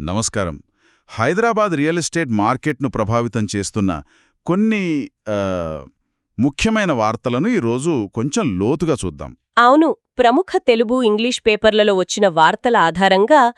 నమస్కారం. Hyderabad real estate మార్కెట్ను ప్రభావితం చేస్తున్న కొన్ని ముఖ్యమైన వార్తలను ఈరోజు కొంచెం లోతుగా చూద్దాం. అవును. ప్రముఖ తెలుగు ఇంగ్లీష్ పేపర్లలో వచ్చిన వార్తల ఆధారంగా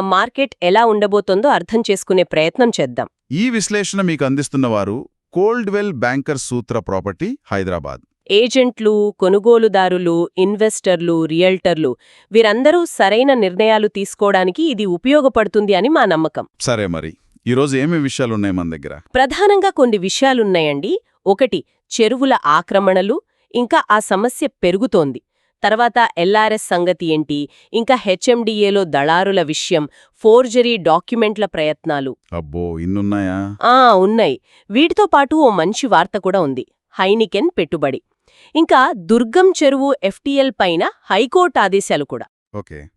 మార్కెట్ ఎలా ఉండబోతోందో అర్థం చేసుకునే ప్రయత్నం చేద్దాం. ఈ విశ్లేషణ మీకు అందిస్తున్నవారు Coldwell banker Sutra property Hyderabad. ఏజెంట్లు కొనుగోలుదారులు ఇన్వెస్టర్లు రియల్టర్లు వీరందరూ సరైన నిర్ణయాలు తీసుకోవడానికి ఇది ఉపయోగపడుతుంది అని మా నమ్మకం. సరే మరి ఈరోజు ఏమి విషయాలున్నాయి మన దగ్గర? ప్రధానంగా కొన్ని విషయాలున్నాయండి. ఒకటి చెరువుల ఆక్రమణలు ఇంకా ఆ సమస్య పెరుగుతోంది. తర్వాత ఎల్ఆర్ఎస్ సంగతి ఏంటి? ఇంకా హెచ్ఎండిఏలో దళారుల విషయం ఫోర్జరీ డాక్యుమెంట్ల ప్రయత్నాలు. అబ్బో ఇన్నున్నాయా? ఆ ఉన్నాయి. వీటితో పాటు ఓ మంచి వార్త కూడా ఉంది. హైనికెన్ పెట్టుబడి. ఇంకా దుర్గం చెరువు ఎఫ్టీఎల్ పైన హైకోర్టు ఆదేశాలు కూడా. ఓకే.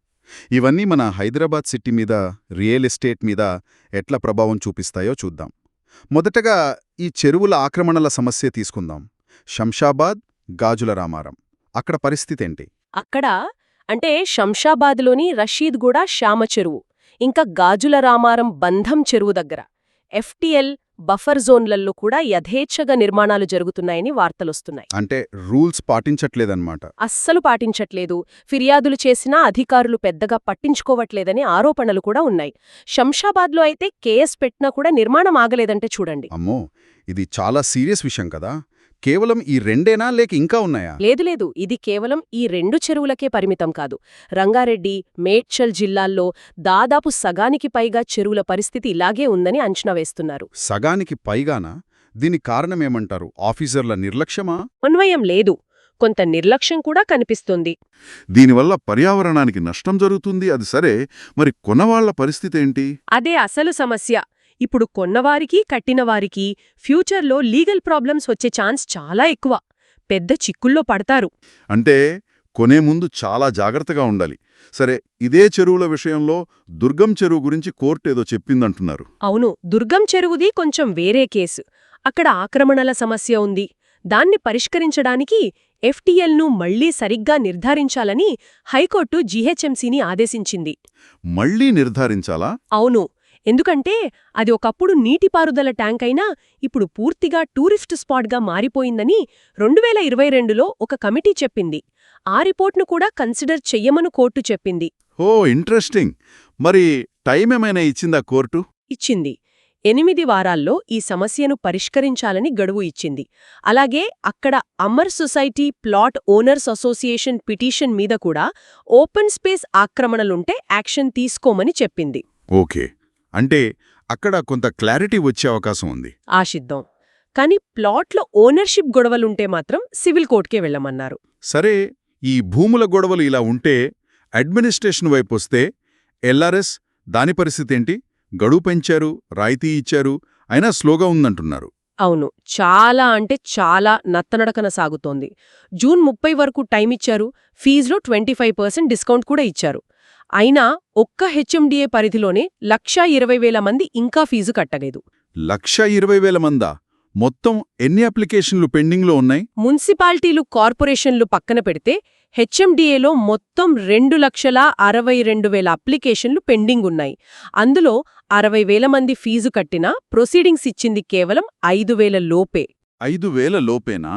ఇవన్నీ మన హైదరాబాద్ సిటీ మీద రియల్ ఎస్టేట్ మీద ఎట్లా ప్రభావం చూపిస్తాయో చూద్దాం. మొదటగా ఈ చెరువుల ఆక్రమణల సమస్య తీసుకుందాం. శంషాబాద్ గాజుల రామారం. అక్కడ పరిస్థితి ఏంటి? అక్కడ అంటే శంషాబాద్లోని రషీద్గూడ శ్యామ చెరువు ఇంకా గాజుల రామారం బంధం చెరువు దగ్గర. ఎఫ్టీఎల్ బఫర్ జోన్లలో కూడా యథేచ్ఛగా నిర్మాణాలు జరుగుతున్నాయని వార్తలొస్తున్నాయి. అంటే రూల్స్ పాటించట్లేదన్నమాట. అస్సలు పాటించట్లేదు. ఫిర్యాదులు చేసినా అధికారులు పెద్దగా పట్టించుకోవట్లేదని ఆరోపణలు కూడా ఉన్నాయి. శంషాబాద్లో అయితే కేఎస్ పెట్టినా కూడా నిర్మాణం ఆగలేదంటే చూడండి. అమ్మో! ఇది చాలా సీరియస్ విషయం కదా? కేవలం ఈ రెండేనా లేక ఇంకా ఉన్నాయా? లేదు లేదు. ఇది కేవలం ఈ రెండు చెరువులకే పరిమితం కాదు. రంగారెడ్డి మేడ్చల్ జిల్లాల్లో దాదాపు సగానికి పైగా చెరువుల పరిస్థితి ఇలాగే ఉందని అంచనా వేస్తున్నారు. సగానికి పైగానా? దీని కారణమేమంటారు? ఆఫీసర్ల నిర్లక్ష్యమా? అన్వయం లేదు. కొంత నిర్లక్ష్యం కూడా కనిపిస్తుంది. దీనివల్ల పర్యావరణానికి నష్టం జరుగుతుంది. అది సరే. మరి కొనవాళ్ళ పరిస్థితి ఏంటి? అదే అసలు సమస్య. ఇప్పుడు కొన్నవారికి కట్టినవారికి ఫ్యూచర్లో లీగల్ ప్రాబ్లమ్స్ వచ్చే ఛాన్స్ చాలా ఎక్కువ. పెద్ద చిక్కుల్లో పడతారు. అంటే కొనే ముందు చాలా జాగ్రత్తగా ఉండాలి. సరే ఇదే చెరువుల విషయంలో దుర్గం చెరువు గురించి కోర్టు ఏదో చెప్పిందంటున్నారు. అవును దుర్గం చెరువుది కొంచెం వేరే కేసు. అక్కడ ఆక్రమణల సమస్య ఉంది. దాన్ని పరిష్కరించడానికి ఎఫ్టీఎల్ను మళ్ళీ సరిగ్గా నిర్ధారించాలని హైకోర్టు జీహెచ్ఎంసీని ఆదేశించింది. మళ్ళీ నిర్ధారించాలా? అవును ఎందుకంటే అది ఒకప్పుడు నీటిపారుదల ట్యాంక్ అయినా ఇప్పుడు పూర్తిగా టూరిస్ట్ స్పాట్గా మారిపోయిందని రెండువేల ఇరవై రెండులో ఒక కమిటీ చెప్పింది. ఆ రిపోర్ట్ను కూడా కన్సిడర్ చెయ్యమను కోర్టు చెప్పింది. ఓ ఇంట్రెస్టింగ్. మరి టైం ఏమైనా ఇచ్చిందా కోర్టు? ఇచ్చింది. ఎనిమిది వారాల్లో ఈ సమస్యను పరిష్కరించాలని గడువు ఇచ్చింది. అలాగే అక్కడ Amar society plot owners association petition మీద కూడా ఓపెన్ స్పేస్ ఆక్రమణలుంటే యాక్షన్ తీసుకోమని చెప్పింది. ఓకే. అంటే అక్కడ కొంత క్లారిటీ వచ్చే అవకాశం ఉంది. ఆశిద్దాం. కాని ప్లాట్లో ఓనర్షిప్ గొడవలుంటే మాత్రం సివిల్ కోర్టుకే వెళ్ళమన్నారు. సరే ఈ భూముల గొడవలు ఇలా ఉంటే అడ్మినిస్ట్రేషన్ వైపు వస్తే ఎల్ఆర్ఎస్ దాని పరిస్థితి ఏంటి? గడువు పెంచారు రాయితీ ఇచ్చారు అయినా స్లోగా ఉందంటున్నారు. అవును చాలా అంటే చాలా నత్తనడకన సాగుతోంది. జూన్ ముప్పై వరకు టైమిచ్చారు ఫీజులో ట్వంటీ డిస్కౌంట్ కూడా ఇచ్చారు. అయినా ఒక్క హెచ్ఎండిఏ పరిధిలోనే లక్షా ఇరవై వేల మంది ఇంకా ఫీజు కట్టలేదు. లక్ష ఇరవై వేల మందా? మొత్తం ఎన్ని అప్లికేషన్లు పెండింగ్లో ఉన్నాయి? మున్సిపాలిటీలు కార్పొరేషన్లు పక్కన పెడితే హెచ్ఎండిఏలో మొత్తం రెండు లక్షల అరవై రెండు వేల అప్లికేషన్లు పెండింగ్ ఉన్నాయి అందులో అరవై వేల మంది ఫీజు కట్టినా ప్రొసీడింగ్స్ ఇచ్చింది కేవలం ఐదు వేల లోపే. ఐదు వేల లోపేనా?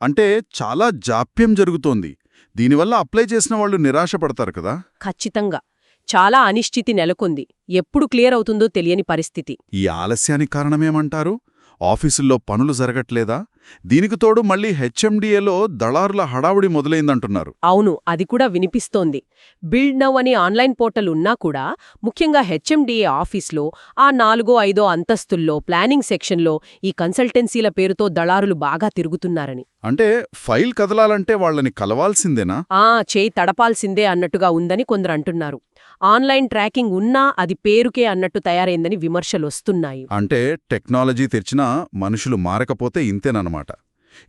అంటే చాలా జాప్యం జరుగుతోంది. దీనివల్ల అప్లై చేసిన వాళ్ళు నిరాశపడతారు కదా? ఖచ్చితంగా. చాలా అనిశ్చితి నెలకొంది. ఎప్పుడు క్లియర్ అవుతుందో తెలియని పరిస్థితి. ఈ ఆలస్యానికి కారణమేమంటారు? ఆఫీసుల్లో పనులు జరగట్లేదా? దీనికి తోడు మళ్ళీ హెచ్ఎండిఏలో దళారుల హడావుడి మొదలైందంటున్నారు. అవును అది కూడా వినిపిస్తోంది. బిల్డ్ నవ్ అనే ఆన్లైన్ పోర్టల్ ఉన్నా కూడా ముఖ్యంగా హెచ్ఎండిఏ ఆఫీస్లో ఆ నాలుగో ఐదో అంతస్తుల్లో ప్లానింగ్ సెక్షన్లో ఈ కన్సల్టెన్సీల పేరుతో దళారులు బాగా తిరుగుతున్నారని. అంటే ఫైల్ కదలాలంటే వాళ్ళని కలవాల్సిందేనా? ఆ చేయి తడపాల్సిందే అన్నట్టుగా ఉందని కొందరు అంటున్నారు. ఆన్లైన్ ట్రాకింగ్ ఉన్నా అది పేరుకే అన్నట్టు తయారైందని విమర్శలొస్తున్నాయి. అంటే టెక్నాలజీ తెచ్చినా మనుషులు మారకపోతే ఇంతేనన్నమాట.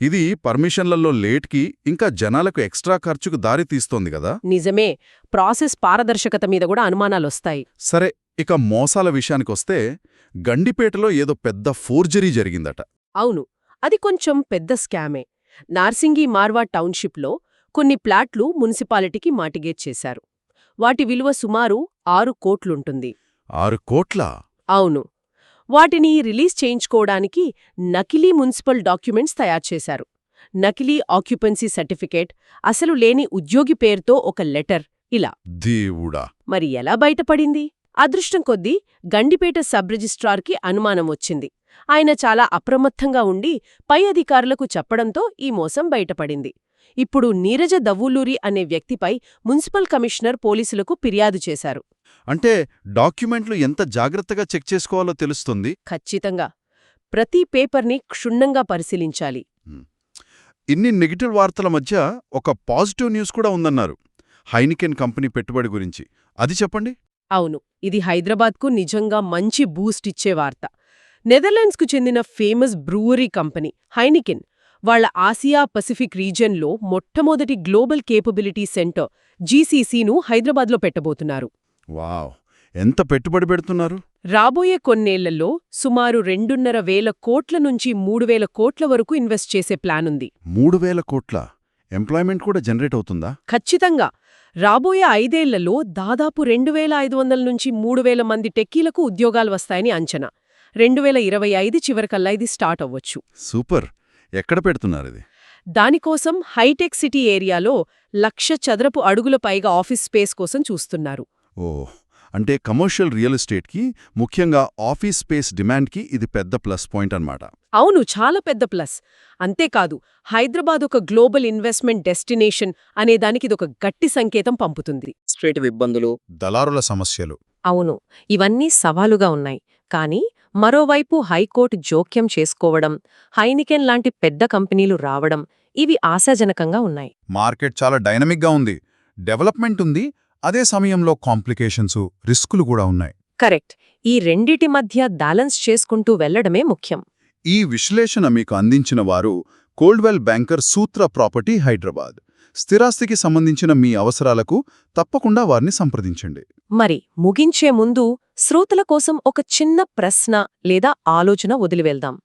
ఇది పర్మిషన్లలో లేట్కి ఇంకా జనాలకు ఎక్స్ట్రా ఖర్చుకు దారి తీస్తోంది కదా? నిజమే. ప్రాసెస్ పారదర్శకత మీద కూడా అనుమానాలొస్తాయి. సరే ఇక మోసాల విషయానికొస్తే గండిపేటలో ఏదో పెద్ద ఫోర్జరీ జరిగిందట. అవును. అది కొంచెం పెద్ద స్కామే. నార్సింగి మార్వా టౌన్షిప్లో కొన్ని ప్లాట్లు మున్సిపాలిటీకి మాటిగేట్ చేశారు. వాటి విలువ సుమారు ఆరు కోట్లుంటుంది. ఆరు కోట్ల? అవును. వాటిని రిలీజ్ చేయించుకోవడానికి నకిలీ మున్సిపల్ డాక్యుమెంట్స్ తయారు చేశారు. నకిలీ ఆక్యుపెన్సీ సర్టిఫికేట్ అసలు లేని ఉద్యోగి పేరుతో ఒక లెటర్ ఇలా. దేవుడా! మరి ఎలా బయటపడింది? అదృష్టం కొద్దీ గండిపేట సబ్ రిజిస్ట్రార్కి అనుమానం వచ్చింది. ఆయన చాలా అప్రమత్తంగా ఉండి పై అధికారులకు చెప్పడంతో ఈ మోసం బయటపడింది. ఇప్పుడు నీరజ దవ్వులూరి అనే వ్యక్తిపై మున్సిపల్ కమిషనర్ పోలీసులకు ఫిర్యాదు చేశారు. అంటే డాక్యుమెంట్లు ఎంత జాగ్రత్తగా చెక్ చేసుకోవాలో తెలుస్తుంది? ఖచ్చితంగా. ప్రతి పేపర్ని క్షుణ్ణంగా పరిశీలించాలి. ఇన్ని నెగిటివ్ వార్తల మధ్య ఒక పాజిటివ్ న్యూస్ కూడా ఉందన్నారు. హైనికెన్ కంపెనీ పెట్టుబడి గురించి. అది చెప్పండి. అవును. ఇది హైదరాబాద్కు నిజంగా మంచి బూస్ట్ ఇచ్చే వార్త. నెదర్లాండ్స్కు చెందిన ఫేమస్ బ్రూవరీ కంపెనీ హైనికెన్ వాళ్ళ ఆసియా పసిఫిక్ రీజియన్లో మొట్టమొదటి గ్లోబల్ కేపబిలిటీ సెంటర్ జీసీసీను హైదరాబాద్లో పెట్టబోతున్నారు. వావ్! ఎంత పెట్టుబడి పెడుతున్నారు? రాబోయే కొన్నేళ్ళలో సుమారు రెండున్నర వేల కోట్ల నుంచి మూడు వేల కోట్ల వరకు ఇన్వెస్ట్ చేసే ప్లానుంది మూడు వేల కోట్ల? ఎంప్లాయ్మెంట్ కూడా జనరేట్ అవుతుందా? ఖచ్చితంగా! రాబోయే ఐదేళ్ళలో దాదాపు రెండు వేల ఐదు వందల నుంచి మూడు వేల మంది టెక్కీలకు ఉద్యోగాలు వస్తాయని అంచనా. రెండు వేల ఇరవై ఐదు చివరికల్లా ఇది స్టార్ట్ అవ్వచ్చు. సూపర్! ఎక్కడ పెడుతున్నారు ఇది దానికోసం హైటెక్ సిటీ ఏరియాలో లక్ష చదరపు అడుగుల పైగా ఆఫీస్ స్పేస్ కోసం చూస్తున్నారు. ఓ అంటే కమర్షియల్ రియల్ ఎస్టేట్కి ముఖ్యంగా ఆఫీస్ స్పేస్ డిమాండ్కి ఇది పెద్ద ప్లస్ పాయింట్ అన్నమాట. అవును చాలా పెద్ద ప్లస్. అంతేకాదు హైదరాబాద్ ఒక గ్లోబల్ ఇన్వెస్ట్మెంట్ డెస్టినేషన్ అనే దానికి ఇదొక గట్టి సంకేతం పంపుతుంది. స్ట్రీట్ ఇబ్బందులు. దళారుల సమస్యలు. అవును ఇవన్నీ సవాలుగా ఉన్నాయి. కానీ మరోవైపు హైకోర్టు జోక్యం చేసుకోవడం హైనికెన్ లాంటి పెద్ద కంపెనీలు రావడం ఇవి ఆశాజనకంగా ఉన్నాయి. మార్కెట్ చాలా డైనమిక్గా ఉంది. డెవలప్మెంట్ ఉంది. అదే సమయంలో కాంప్లికేషన్స్ రిస్కులు కూడా ఉన్నాయి. కరెక్ట్. ఈ రెండిటి మధ్య బ్యాలెన్స్ చేసుకుంటూ వెళ్ళడమే ముఖ్యం. ఈ విశ్లేషణ మీకు అందించిన వారు Coldwell banker Sutra property Hyderabad. స్థిరాస్తికి సంబంధించిన మీ అవసరాలకు తప్పకుండా వారిని సంప్రదించండి. మరి ముగించే ముందు శ్రోతల కోసం ఒక చిన్న ప్రశ్న లేదా ఆలోచన వదిలివెళ్దాం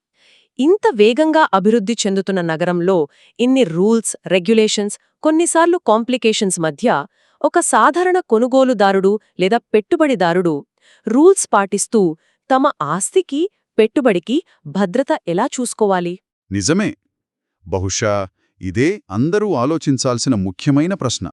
ఇంత వేగంగా అభివృద్ధి చెందుతున్న నగరంలో ఇన్ని రూల్స్ రెగ్యులేషన్స్ కొన్నిసార్లు కాంప్లికేషన్స్ మధ్య ఒక సాధారణ కొనుగోలుదారుడు లేదా పెట్టుబడిదారుడు రూల్స్ పాటిస్తూ తమ ఆస్తికి పెట్టుబడికి భద్రత ఎలా చూసుకోవాలి? నిజమే. బహుశా ఇదే అందరూ ఆలోచించాల్సిన ముఖ్యమైన ప్రశ్న.